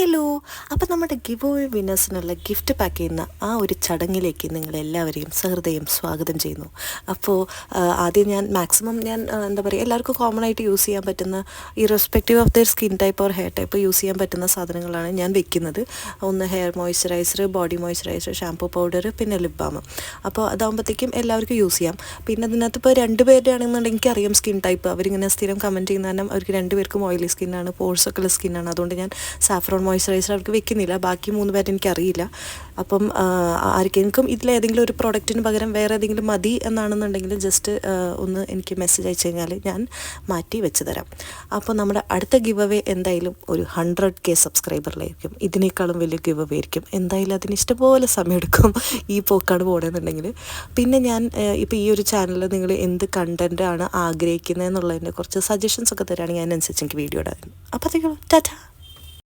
Hello അപ്പോൾ നമ്മുടെ give away വിന്നേഴ്സിനുള്ള ഗിഫ്റ്റ് പാക്ക് ചെയ്യുന്ന ആ ഒരു ചടങ്ങിലേക്ക് നിങ്ങളെല്ലാവരെയും സഹൃദയം സ്വാഗതം ചെയ്യുന്നു. അപ്പോൾ ആദ്യം ഞാൻ മാക്സിമം ഞാൻ എന്താ പറയുക എല്ലാവർക്കും കോമൺ ആയിട്ട് യൂസ് ചെയ്യാൻ പറ്റുന്ന irrespective of their skin type or hair type use ചെയ്യാൻ പറ്റുന്ന സാധനങ്ങളാണ് ഞാൻ വെക്കുന്നത്. ഒന്ന് hair moisturiser body moisturiser shampoo powder പിന്നെ ലിപ് ബാം അപ്പോൾ അതാകുമ്പോഴത്തേക്കും എല്ലാവർക്കും യൂസ് ചെയ്യാം. പിന്നെ അതിനകത്ത് ഇപ്പോൾ രണ്ട് പേരുടെ ആണെന്നുണ്ടെങ്കിൽ എനിക്കറിയാം സ്കിൻ ടൈപ്പ് അവരിങ്ങനെ സ്ഥിരം കമന്റ് ചെയ്യുന്ന കാരണം അവർക്ക് രണ്ട് പേർക്കും ഓയിലി സ്കിന്നാണ് പോഴ്സൊക്കെ ഉള്ള സ്കിന്നാണ് അതുകൊണ്ട് ഞാൻ സാഫ്രോൺ മോയ്സ്ചറൈസർ അവർക്ക് വെക്കുന്നില്ല. ബാക്കി മൂന്ന് പേരെ എനിക്കറിയില്ല. അപ്പം ആർക്കെങ്കിലും ഇതിലേതെങ്കിലും ഒരു പ്രോഡക്റ്റിന് പകരം വേറെ ഏതെങ്കിലും മതി എന്നാണെന്നുണ്ടെങ്കിൽ ജസ്റ്റ് ഒന്ന് എനിക്ക് മെസ്സേജ് അയച്ചു കഴിഞ്ഞാൽ ഞാൻ മാറ്റി വെച്ച് തരാം. അപ്പോൾ നമ്മുടെ അടുത്ത ഗിവ് അവേ എന്തായാലും ഒരു ഹൺഡ്രഡ് കെ സബ്സ്ക്രൈബറിലായിരിക്കും ഇതിനേക്കാളും വലിയ ഗിവ് അവേ ആയിരിക്കും. എന്തായാലും അതിന് ഇഷ്ടംപോലെ സമയമെടുക്കും ഈ പോക്കാണ് പോകണമെന്നുണ്ടെങ്കിൽ പിന്നെ ഞാൻ ഇപ്പോൾ ഈ ഒരു ചാനലിൽ നിങ്ങൾ എന്ത് കണ്ടന്റാണ് ആഗ്രഹിക്കുന്നത് എന്നുള്ളതിന്റെ കുറച്ച് സജഷൻസ് ഒക്കെ തരാണെങ്കിൽ അതിനനുസരിച്ച് എനിക്ക് വീഡിയോ ഇടാൻ. അപ്പോൾ അതൊക്കെ ടാറ്റാ!